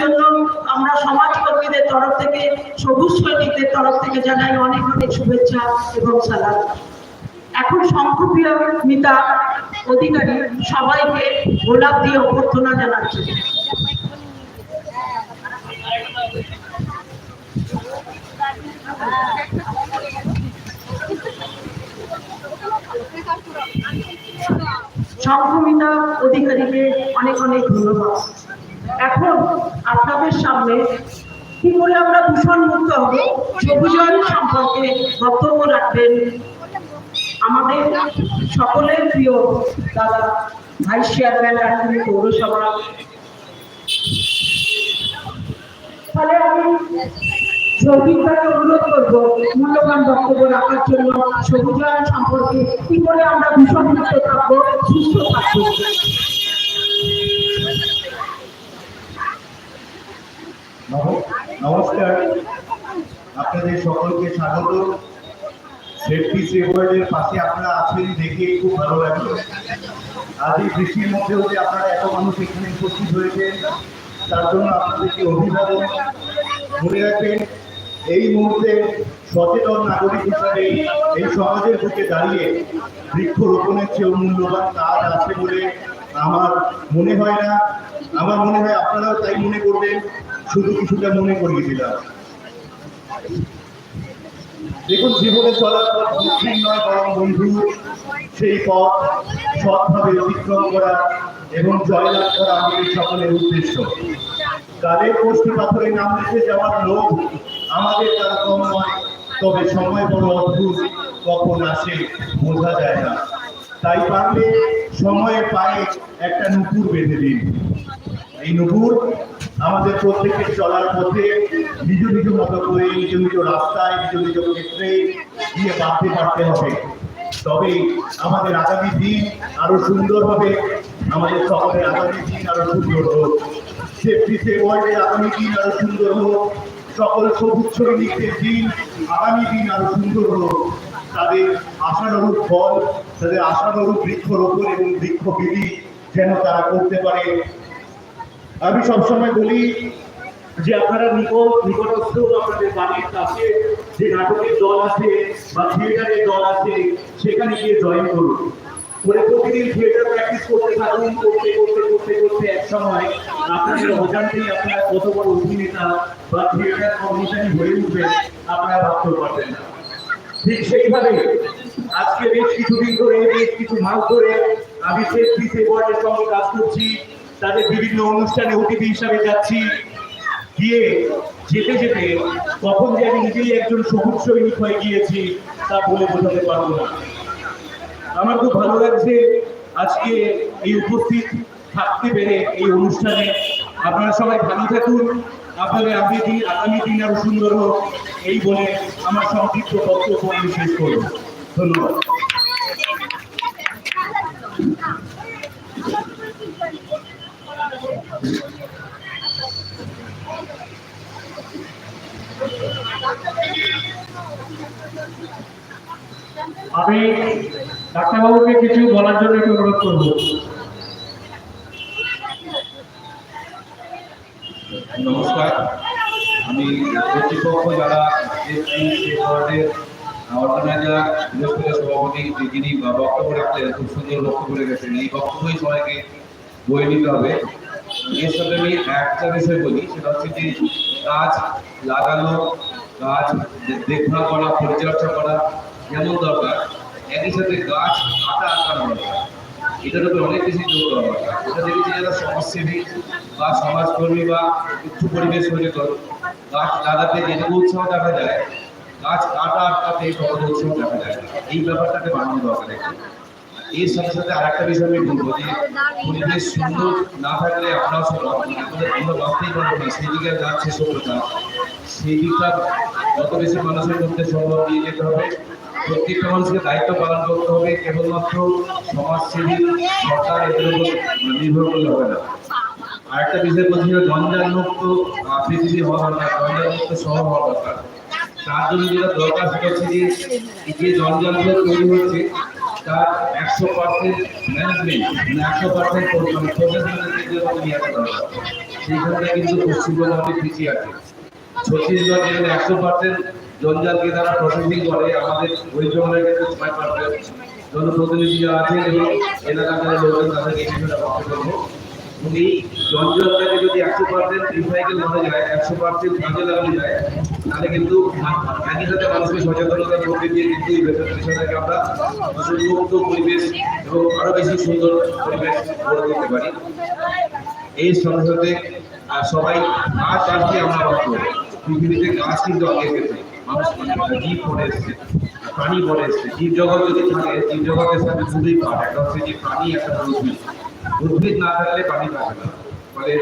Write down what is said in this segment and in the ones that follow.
জন্য আমরা সমাজকর্মীদের তরফ থেকে, সবুজ সৈনিকদের তরফ থেকে জানাই অনেক অনেক শুভেচ্ছা এবং সালাম। এখন শঙ্খপ্রিয় মিতা অধিকারী সবাইকে গোলাপ দিয়ে অভ্যর্থনা জানাচ্ছে। শঙ্খমিতা অধিকারীকে অনেক অনেক ধন্যবাদ। এখন আপনাদের সামনে কি করে আমরা দূষণ মুক্ত হব? সবুজায়ন সম্পর্কে বক্তব্য রাখবেন। আমাদের সকলের প্রিয় দাদা, ভাইস চেয়ারম্যান রাজধানী পৌরসভা। তাহলে আমি সৌভিককে অনুরোধ করব, মূল্যবান বক্তব্য রাখার জন্য সবুজায়ন সম্পর্কে কি করে আমরা দূষণ মুক্ত থাকব, সুস্থ থাকব নম- নমস্কার। আপনাদের সকলকে স্বাগত। সেফটি সেভারের পাশে আপনারা আছেন দেখে খুব ভালো লাগল। আজ এই বৃষ্টির মধ্যেও যে আপনারা এত মানুষ এখানে উপস্থিত হয়েছেন, তার জন্য আপনাদেরকে অভিভাবক মনে রাখবেন, এই মুহূর্তে সচেতন নাগরিক হিসাবে এই সমাজের বুকে দাঁড়িয়ে বৃক্ষরোপণের চেয়েও মূল্যবান কাজ আছে বলে আমার মনে হয় না। আমার মনে হয় আপনারাও তাই মনে করবেন। শুধু কিছুটা মনে করিয়ে দিলাম। দেখুন, জীবনে চলার পথ নয়, বরং বন্ধু, সেই পথ সৎভাবে অতিক্রম করা এবং জয়লাভ করা আমাদের সকলের উদ্দেশ্য। কালের কষ্টি পাথরে নাম লিখে যাওয়ার লোভ আমাদের তার কম নয়, তবে সময় বড় অদ্ভুত, কখন আসে বোঝা যায় না। তাই পারলে সময়ের পায়ে একটা নুপুর বেঁধে দিন। এই নুপুর আমাদের প্রত্যেকের চলার পথে নিজ নিজ মতো করে, নিজ নিজ রাস্তায়, নিজ নিজ ক্ষেত্রে গিয়ে বাঁধতে পারতে হবে। তবে আমাদের আগামী দিন আরও সুন্দর হবে। আমাদের সকলের আগামী দিন আরও সুন্দর হোক। সেফটি সে ওয়ার্ল্ডের আগামী দিন আরও সুন্দর হোক। সকল সবুজ সৈনিকদের দিন, আগামী দিন আরও সুন্দর হোক। তাদের আশানুরূপ ফল, তাদের আশানুরূপ বৃক্ষরোপণ এবং বৃক্ষবিধি যেন তারা করতে পারে। আমি সবসময় বলি যে আপনারা নিকট নিকটস্থ আপনাদের বাড়ির কাছে যে নাটকের দল আছে বা থিয়েটারের দল আছে, সেখানে গিয়ে জয়েন করুন। করে প্রতিদিন থিয়েটার প্র্যাকটিস করতে থাকুন, করতে করতে করতে করতে এক সময় আপনাদের অজান্তেই আপনারা কত বড় অভিনেতা বা থিয়েটার কম্পিটিশন হয়ে উঠবেন, আপনারা ভাবতেও পারবেন না। ঠিক সেইভাবে আজকে বেশ কিছুদিন ধরে, বেশ কিছু মাস ধরে আমি সেফটি সেভারের সঙ্গে কাজ করছি। তাদের বিভিন্ন অনুষ্ঠানে অতিথি হিসাবে যাচ্ছি। গিয়ে যেতে যেতে কখন যে আমি নিজেই একজন সবুজ সৈনিক হয়ে গিয়েছি, তা বলে বোঝাতে পারব না। আমার খুব ভালো লাগছে আজকে এই উপস্থিত থাকতে পেরে এই অনুষ্ঠানে। আপনারা সবাই ভালো থাকুন। আপনাদের আগামী দিন আগামী দিন আরও সুন্দর হোক, এই বলে আমার সংক্ষিপ্ত বক্তব্য আমি শেষ করব। ধন্যবাদ। আমি ডাক্তারবাবুকে কিছু বলার জন্য একটু অনুরোধ করব। নমস্কার। আমি কর্তৃপক্ষ যারা অর্গানাইজার সভাপতি যিনি বক্তব্য রাখলেন, খুব সুন্দর বক্তব্য রেখেছেন। এই বক্তব্যই সবাইকে বয়ে নিতে হবে। এর সাথে আমি একটা বিষয় বলি, সেটা হচ্ছে যে গাছ লাগানো, গাছ দেখভাল করা, পরিচর্যা করা যেমন দরকার, একই সাথে গাছ কাটা দরকার। এটার উপরে অনেক বেশি জোর দরকার। এটা দেখেছি যারা সমাজসেবী বা সমাজকর্মী বা উচ্চ পরিবেশ সচেতন গাছ লাগাতে যেটুকু উৎসাহ দেখা যায়, গাছ কাটা আটকাতে কত উৎসাহ দেখা যায়। এই ব্যাপারটাকে বানানো দরকার একটু। এর সাথে সাথে আরেকটা বিষয় আমি বলব যে পরিবেশ সুন্দর না থাকলে আমাদের আমরা বাঁচতেই পারব না সেই দিকে যাচ্ছে সভ্যতা। সেই দিকটা যত বেশি মানুষের মধ্যে সম্ভব নিয়ে যেতে হবে, প্রত্যেকটা মানুষকে দায়িত্ব পালন করতে হবে। কেবলমাত্র সমাজসেবী সরকার এদের উপর নির্ভর করলে হবে না। আরেকটা বিষয় বলছি যে জঞ্জাল মুক্ত পৃথিবী হওয়া দরকার জঞ্জাল মুক্ত শহর হওয়া দরকার। তার জন্য যেটা দরকার সেটা হচ্ছে যে যে জঞ্জালগুলো তৈরি হচ্ছে তার একশো পার্সেন্ট ম্যানেজমেন্ট মানে একশো পার্সেন্ট সেইখানে কিন্তু পশ্চিমবঙ্গ অনেক পিছিয়ে আছে। ছত্তিশগড় যেখানে একশো পার্সেন্ট জঞ্জালকে তারা প্রসেসিং করে, আমাদের ওয়েস্ট বেঙ্গলের ক্ষেত্রে ছয় পার্সেন্ট জনপ্রতিনিধি আছেন এবং এলাকার লোকজন তাদেরকে কিছুটা করব এই জঞ্জালটাকে যদি একশো পার্সেন্ট রিসাইকেল করা যায়, একশো পার্সেন্ট কাজে লাগানো যায়, তাহলে কিন্তু একই সাথে মানুষকে সচেতনতার মধ্যে দিয়ে কিন্তু এই বিষয়টাকে আমরা সুন্দর পরিবেশ এবং আরও বেশি সুন্দর পরিবেশ গড়ে তুলতে পারি। এই সাথে সবাই গাছ গাছকে আমরা করি পৃথিবীতে গাছ কিন্তু আগে গেছে মানুষ মানে জীব পড়ে এসছে, প্রাণী পড়ে এসছে। জীব জগৎ যদি থাকে, জীব জগতের সাথে দুটোই পাঠ। একটা হচ্ছে যে প্রাণী, একটা হচ্ছে উদ্ভিদ না থাকলে পানি থাকে না। ফলে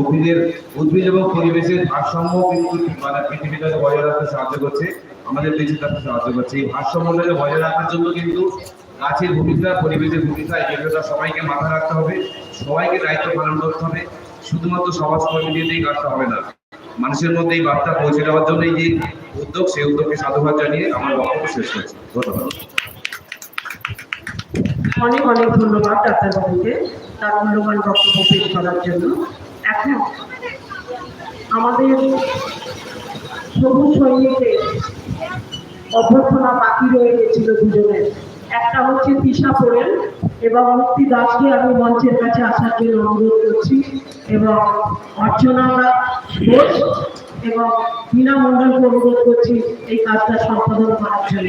উদ্ভিদের, উদ্ভিদ এবং পরিবেশের ভারসাম্য কিন্তু মানে পৃথিবীটাকে বজায় রাখতে সাহায্য করছে, আমাদের বেঁচে থাকতে সাহায্য করছে। এই ভারসাম্যটাকে বজায় রাখার জন্য কিন্তু গাছের ভূমিকা, পরিবেশের ভূমিকা, এই বিষয়টা সবাইকে মাথায় রাখতে হবে, সবাইকে দায়িত্ব পালন করতে হবে। শুধুমাত্র সমাজকর্মী দিয়ে দিয়ে কাজটা হবে না, মানুষের মধ্যে এই বার্তা পৌঁছে দেওয়ার জন্য এই যে উদ্যোগ, সেই উদ্যোগকে সাধুবাদ জানিয়ে আমার বক্তব্য শেষ করছি। ধন্যবাদ। অনেক অনেক ধন্যবাদ ডাক্তারবাবুকে তার মূল্যবান বক্তব্য পেশ করার জন্য। এখন আমাদের সবুজ সৈনিকের অভ্যর্থনা বাকি রয়ে গেছিল দুজনের। একটা হচ্ছে তিশা পোড়েল এবং মুক্তি দাসকে আমি মঞ্চের কাছে আসার জন্য অনুরোধ করছি এবং অর্চনা ঘোষ এবং মীনা মণ্ডলকে অনুরোধ করছি এই কাজটা সম্পাদন করার জন্য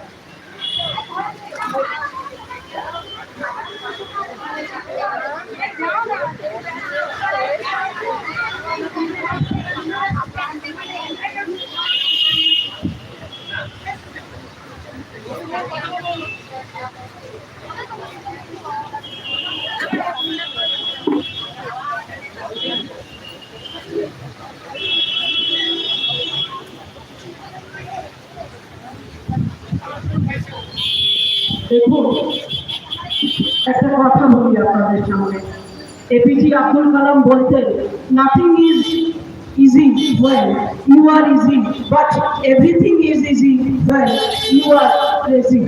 দেখুন একটা কথা বলি আপনাদের সামনে। এপিজে আব্দুল কালাম বলতেন nothing is easy when you are easy but everything is easy when you are crazy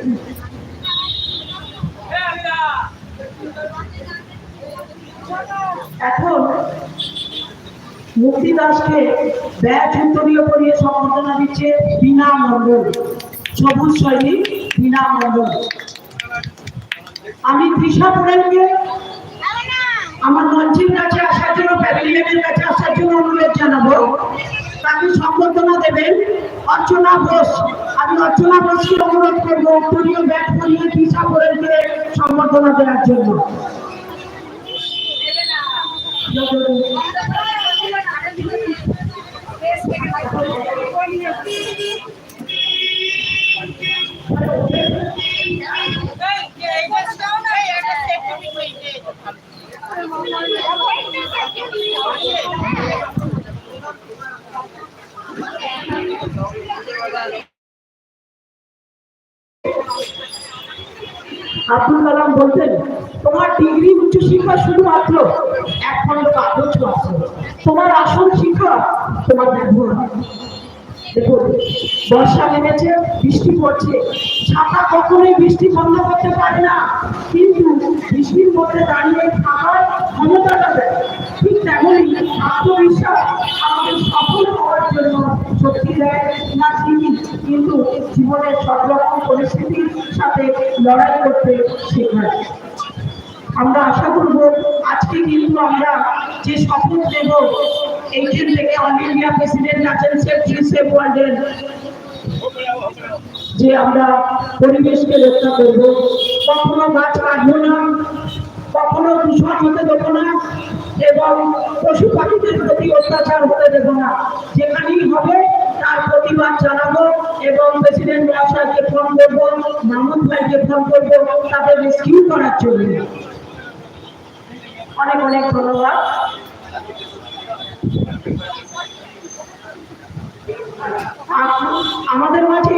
এখন মুক্তি দাসকে ব্যাচ উত্তরীয় করিয়ে সম্বর্ধনা দিচ্ছে বিনা মণ্ডল, সবুজ সৈনিক বিনা মণ্ডল। আমি তৃষা পোড়েলকে আমার মঞ্চের কাছে আসার জন্য প্যাভিলিয়নের কাছে আসার জন্য অনুরোধ জানাব। তাকে সম্বর্ধনা দেবেন। অর্চনা ঘোষ, আমি অর্চনা ঘোষকে অনুরোধ করব উত্তরীয় ব্যাট করিয়ে তৃষা সম্বর্ধনা দেওয়ার জন্য। আব্দুল কালাম বলতেন তোমার ডিগ্রি উচ্চশিক্ষা শুধুমাত্র এক খন্ড কাগজ মাত্র তোমার আসল শিক্ষা তোমার ব্যবহার দেখুন, বর্ষা নেমেছে, বৃষ্টি পড়ছে। ছাতা কখনোই বৃষ্টি বন্ধ করতে পারে না, কিন্তু বৃষ্টির মধ্যে দাঁড়িয়ে থাকার ক্ষমতাটা দেয়। ঠিক তেমনই আত্মবিশ্বাস আমাদের সফল হওয়ার জন্য শক্তি দেয় না তিনি, কিন্তু জীবনের সব রকম পরিস্থিতির সাথে লড়াই করতে শেখায়। আমরা আশা করব আজকে কিন্তু আমরা যে শপথ নেব, এইখান থেকে অল ইন্ডিয়া প্রেসিডেন্ট আছেন সেফ ওয়ার্ল্ডের যে আমরা পরিবেশকে রক্ষা করব। কখনো গাছ কাটবো না, কখনো দূষণ হতে দেবো না, এবং পশু পাখিদের প্রতি অত্যাচার হতে দেবো না। যেখানেই হবে, তার প্রতিবাদ জানাব এবং প্রেসিডেন্ট মহাশয়কে ফোন করব, মামুন ভাইকে ফোন করব, তাদের রেস্কিউ করার জন্য। অনেক অনেক ধন্যবাদ। আমাদের মাঝে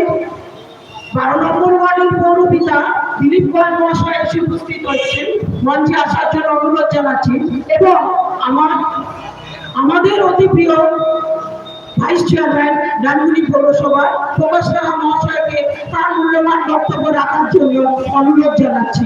বারো নম্বর ওয়ার্ডের পৌর পিতা দিলীপ গোয়াল মহাশয় এসে উপস্থিত হয়েছেন। মঞ্চে আসার জন্য অনুরোধ জানাচ্ছি। এবং আমার, আমাদের অতি প্রিয় ভাইস চেয়ারম্যান ডানগুনি পৌরসভা প্রকাশ রাহা মহাশয়কে তার মূল্যবান বক্তব্য রাখার জন্য অনুরোধ জানাচ্ছি।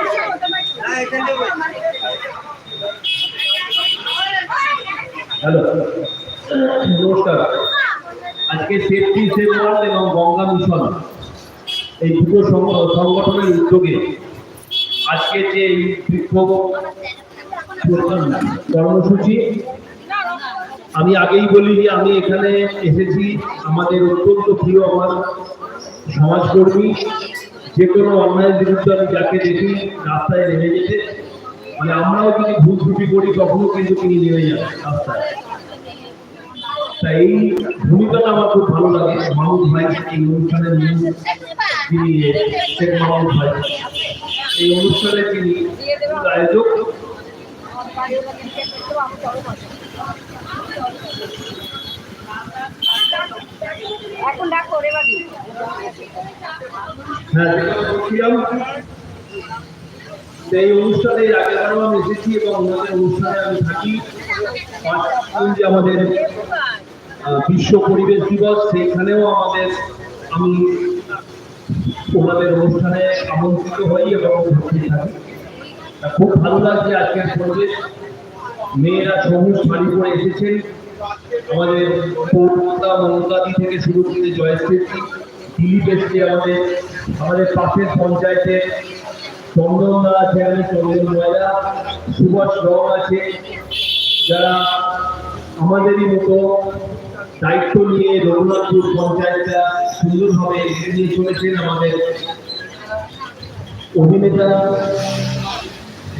হ্যালো। নমস্কার। আজকে সেফটি সেভ ওয়ার্ল্ড এবং গঙ্গা মিশন, এই দুটো সংগঠনের উদ্যোগে আজকে যে বিক্ষোভ কর্মসূচি, আমি আগেই বলি যে আমি এখানে এসেছি আমাদের অত্যন্ত প্রিয় আমার সমাজকর্মী যে কোনো অন্যায়ের বিরুদ্ধে আমি যাকে দেখি রাস্তায় নেমে যেতে মানে আমরাও যদি ভুল ত্রুটি করি, তখনও কিন্তু তিনি নেমে যান রাস্তায়। তাই এই ভূমিকাটা আমার খুব ভালো লাগে। মাহমুদ ভাই এই অনুষ্ঠানের তিনি শেখ মাহমুদ ভাই। এই অনুষ্ঠানে তিনি আয়োজক। এখন ডাকো রে বাবি যেটা বলছিলাম সেই অনুষ্ঠানে আগেবারও আমি এসেছি এবং ওনাদের অনুষ্ঠানে আমি থাকি। আমাদের বিশ্ব পরিবেশ দিবস সেখানেও আমাদের, আমি ওনাদের অনুষ্ঠানে আমন্ত্রিত হই এবং উপস্থিত থাকি। খুব ভালো লাগছে আজকের পরিবেশ মেয়েরা সবুজ শাড়ি পরে এসেছেন। আমাদের পৌরতা মমতাদি থেকে শুরু করে জয়শ্রী দিলীপ এসছে আমাদের আমাদের পাশের পঞ্চায়েতের চন্দন দা আছে এখানে চন্দন ময়রা সুভাষ রং আছে, যারা আমাদেরই মতো দায়িত্ব নিয়ে রঘুনাথপুর পঞ্চায়েতটা সুন্দরভাবে এগিয়ে নিয়ে চলেছেন আমাদের অভিনেতা